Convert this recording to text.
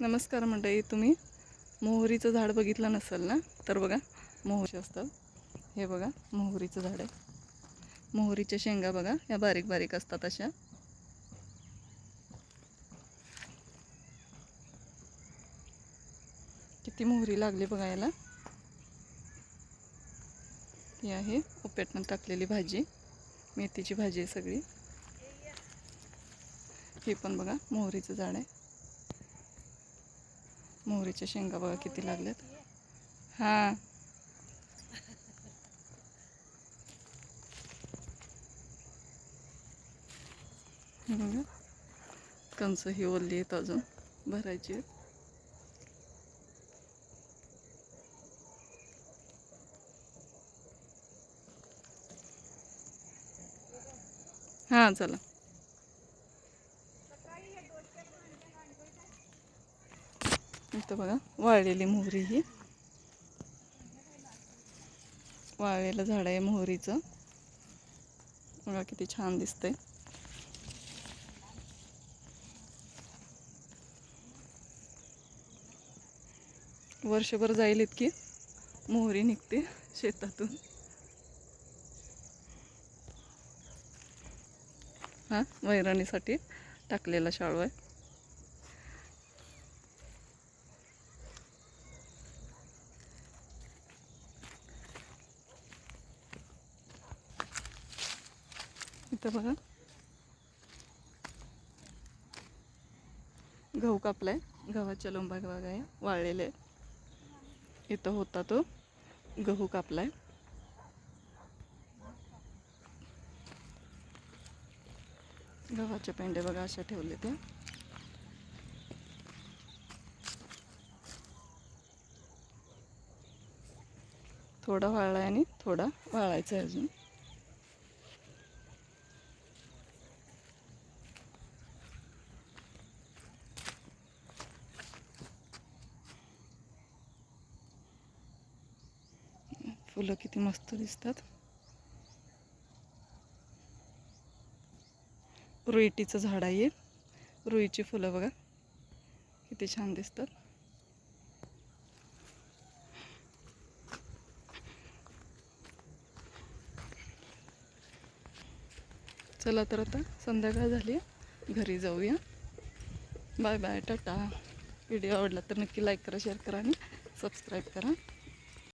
नमस्कार मंडळी तुम्ही मोहरीचं झाड बघितलं नसेल ना? तर बघा मोहरी असतात. हे बघा मोहरीचं झाड आहे. मोहरीच्या शेंगा बघा या बारीक बारीक असतात अशा. किती मोहरी लागली बघा याला. ही आहे उपेटनं टाकलेली भाजी. मेथीची भाजी आहे सगळी. हे पण बघा मोहरीचं झाड आहे. मोहरीच्या शेंगा बघा किती लागल्यात. हां. हे कंच ही ओलली आहेत अजून भरायची आहेत. हां चला. इथं बघा वाळलेली मोहरी ही. वाळलेलं झाड आहे मोहरीचं. बघा किती छान दिसतंय. वर्षभर जाईल इतकी मोहरी निघते शेतातून. हा वैरणीसाठी टाकलेला शाळू आहे. इथं बघा. गहू कापलाय. गव्हाच्या लोंबा बघा वाळलेले. इथं होता तो. गहू कापलाय. गव्हाचे पेंडे बघा अशा ठेवले ते थोडा वाळलाय आणि थोडा वाळायचा आहे अजून. फुलं किती मस्त दिसतात. रुईटीचं झाड आहे. रुईची फुलं बघा. किती छान दिसतात. चला तर आता संध्याकाळ झाली. घरी जाऊया. Bye bye Tata. व्हिडिओ आवडला तर नक्की लाईक करा शेअर करा आणि सबस्क्राईब करा.